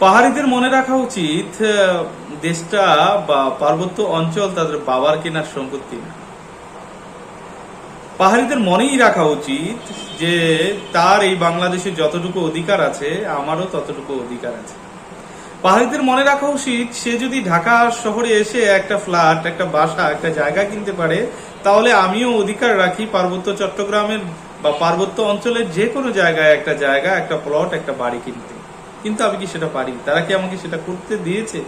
পাহাড়িদের মনে রাখা উচিত দেশটা বা পার্বত্য অঞ্চল তাদের বাবার কেনার সম্পত্তি না পাহাড়িদের মনেই রাখা উচিত যে তার এই বাংলাদেশে যতটুকু অধিকার আছে, আমারও ততটুকু অধিকার আছে। পাহাড়িদের মনে রাখা উচিত, সে যদি ঢাকা শহরে এসে একটা ফ্ল্যাট, একটা বাসা, একটা জায়গা কিনতে পারে, তাহলে আমিও অধিকার রাখি পার্বত্য চট্টগ্রামের বা পার্বত্য অঞ্চলের যে কোনো জায়গায় একটা জায়গা, একটা প্লট একটা বাড়ি কিনতে। কিন্তু আমি কি সেটা পারি? তারা কি আমাকে সেটা করতে দিয়েছে?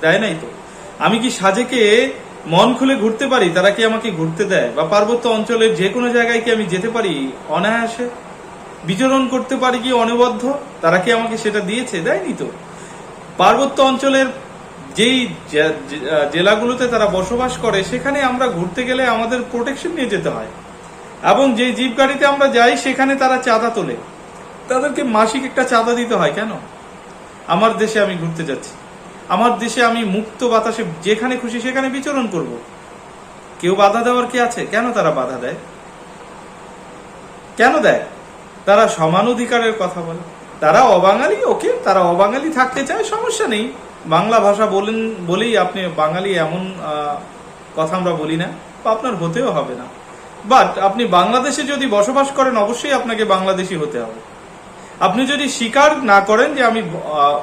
দেয় নাই তো। আমি কি সাজেকে মন খুলে ঘুরতে পারি? তারা কি আমাকে ঘুরতে দেয়? বা পার্বত্য অঞ্চলের যে কোনো জায়গায় কি আমি যেতে পারি? অনায়াসে। বিচরণ করতে পারি কি অনবদ্ধ তারা কি আমাকে সেটা দিয়েছে? দেয়নি তো। পার্বত্য অঞ্চলের যেই জেলাগুলোতে তারা বসবাস করে, সেখানে আমরা ঘুরতে গেলে আমাদের প্রোটেকশন নিয়ে যেতে হয়। এবং যে জিপ গাড়িতে আমরা যাই, সেখানে তারা চাঁদা তোলে। তাদেরকে মাসিক একটা চাঁদা দিতে হয়, কেন? আমার দেশে আমি ঘুরতে যাচ্ছি। আমার দেশে আমি মুক্ত বাতাসে যেখানে খুশি সেখানে বিচরণ করব। কেউ বাধা দেওয়ার কি আছে? কেন তারা বাধা দেয়? কেন দেয়? তারা সমান অধিকারের কথা বলে। তারা অবাঙালি? ওকে, তারা অবাঙালি থাকতে চায়, সমস্যা নেই। বাংলা ভাষা বলেন, বলেই আপনি বাঙালি এমন কথা আমরা বলি না, বা আপনার হতেও হবে না। বাট আপনি বাংলাদেশে যদি বসবাস করেন, অবশ্যই আপনাকে বাংলাদেশি হতে হবে। আপনি যদি স্বীকার না করেন যে আমি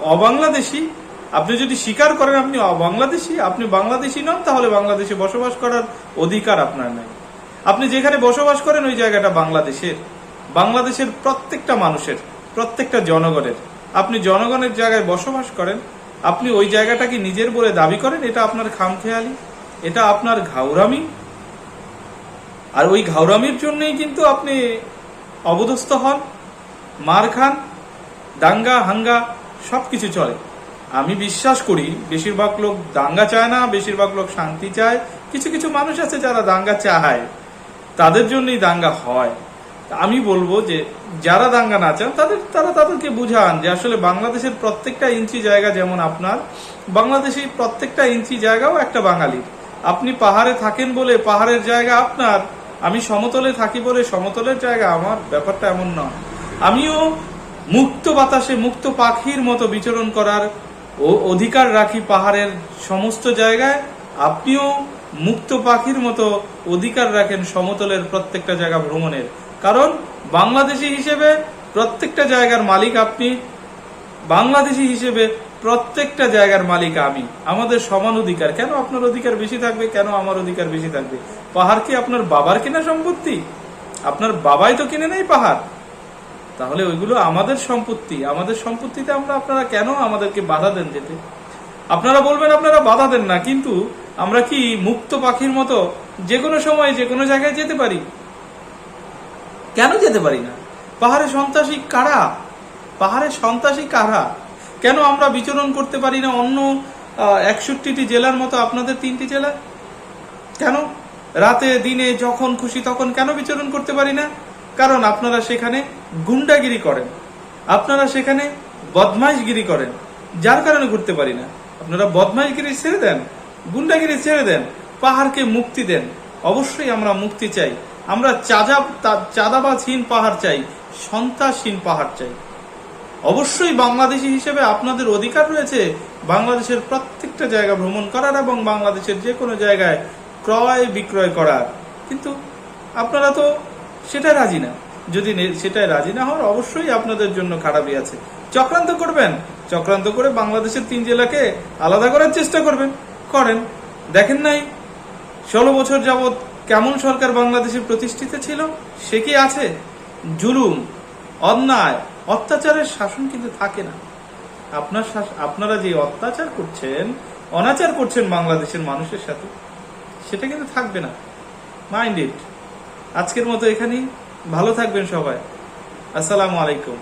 অবাংলাদেশি, আপনি যদি স্বীকার করেন আপনি বাংলাদেশি আপনি বাংলাদেশি নন, তাহলে বাংলাদেশে বসবাস করার অধিকার আপনার নাই। আপনি যেখানে বসবাস করেন, ওই জায়গাটা বাংলাদেশের। বাংলাদেশের প্রত্যেকটা মানুষের, প্রত্যেকটা জনগণের। আপনি জনগণের জায়গায় বসবাস করেন, আপনি ওই জায়গাটাকে নিজের বলে দাবি করেন, এটা আপনার খামখেয়ালি, এটা আপনার ঘাউরামি। আর ওই ঘাউরামির জন্যই কিন্তু আপনি অবদস্থ হন। মার খান, দাঙ্গা, হাঙ্গা, সবকিছু চলে। আমি বিশ্বাস করি, বেশিরভাগ লোক দাঙ্গা চায় না, বেশিরভাগ লোক শান্তি চায়। কিছু কিছু মানুষ আছে যারা দাঙ্গা চায়। তাদের জন্যই দাঙ্গা হয়। আমি বলব যে, যারা দাঙ্গা না চান, তাদের, তারা তাদেরকে বুঝান যে আসলে বাংলাদেশের প্রত্যেকটা ইঞ্চি জায়গা যেমন আপনার, বাংলাদেশের প্রত্যেকটা ইঞ্চি জায়গাও একটা বাঙালির আপনি পাহাড়ে থাকেন বলে পাহাড়ের জায়গা আপনার, আমি সমতলে থাকি বলে সমতলের জায়গা আমার, ব্যাপারটা এমন নয়। আমিও মুক্ত বাতাসে মুক্ত পাখির মতো বিচরণ করার ও অধিকার রাখি পাহাড়ের সমস্ত জায়গায়। আপনিও মুক্ত পাখির মতো অধিকার রাখেন সমতলের প্রত্যেকটা জায়গা ভ্রমণের। কারণ বাংলাদেশি হিসেবে প্রত্যেকটা জায়গার মালিক আপনি। বাংলাদেশি হিসেবে প্রত্যেকটা জায়গার মালিক আমি। আমাদের সমান অধিকার। কেন আপনার অধিকার বেশি থাকবে? কেন আমার অধিকার বেশি থাকবে? পাহাড় কি আপনার বাবার কেনা সম্পত্তি? আপনার বাবাই তো কিনে নেই পাহাড়। তাহলে ওইগুলো আমাদের সম্পত্তি। আমাদের সম্পত্তিতে আমরা আপনারা কেন আমাদেরকে বাধা দেন যেতে? আপনারা বলবেন আপনারা বাধা দেন না, কিন্তু আমরা কি মুক্ত পাখির মতো যে কোনো সময় যে কোনো জায়গায় যেতে পারি? কেন যেতে পারি না? পাহাড়ে সন্ত্রাসী কারা? পাহাড়ে সন্ত্রাসী কারা? কেন আমরা বিচরণ করতে পারি না অন্য একষট্টিটি জেলার মতো আপনাদের তিনটি জেলা? কেন? রাতে, দিনে, যখন খুশি, তখন কেন বিচরণ করতে পারি না? কারণ আপনারা সেখানে গুন্ডাগিরি করেন। আপনারা সেখানে বদমাইশগিরি করেন। যার কারণে ঘুরতে পারি না। আপনারা বদমাইশগিরি ছেড়ে দেন, গুন্ডাগিরি ছেড়ে দেন, পাহাড়কে মুক্তি দেন। অবশ্যই আমরা মুক্তি চাই। আমরা চাঁদা চাঁদাবাজহীন পাহাড় চাই, সন্ত্রাসহীন পাহাড় চাই। অবশ্যই বাংলাদেশি হিসেবে আপনাদের অধিকার রয়েছে বাংলাদেশের প্রত্যেকটা জায়গা ভ্রমণ করার এবং বাংলাদেশের যে কোনো জায়গায় ক্রয় বিক্রয় করার। কিন্তু আপনারা তো সেটা রাজি না। যদি সেটাই রাজি না হওয়ার অবশ্যই আপনাদের জন্য খারাপই আছে। চক্রান্ত করবেন। চক্রান্ত করে বাংলাদেশের তিন জেলাকে আলাদা করার চেষ্টা করবেন। করেন। দেখেন নাই, ষোলো বছর যাবৎ কেমন সরকার বাংলাদেশে প্রতিষ্ঠিত ছিল? সে কি আছে? জুলুম, অন্যায়, অত্যাচারের শাসন কিন্তু থাকে না। আপনার আপনারা যে অত্যাচার করছেন, অনাচার করছেন বাংলাদেশের মানুষের সাথে, সেটা কিন্তু থাকবে না। মাইন্ড ইট আজকের মতো এখানেই। ভালো থাকবেন সবাই। আসসালামু আলাইকুম।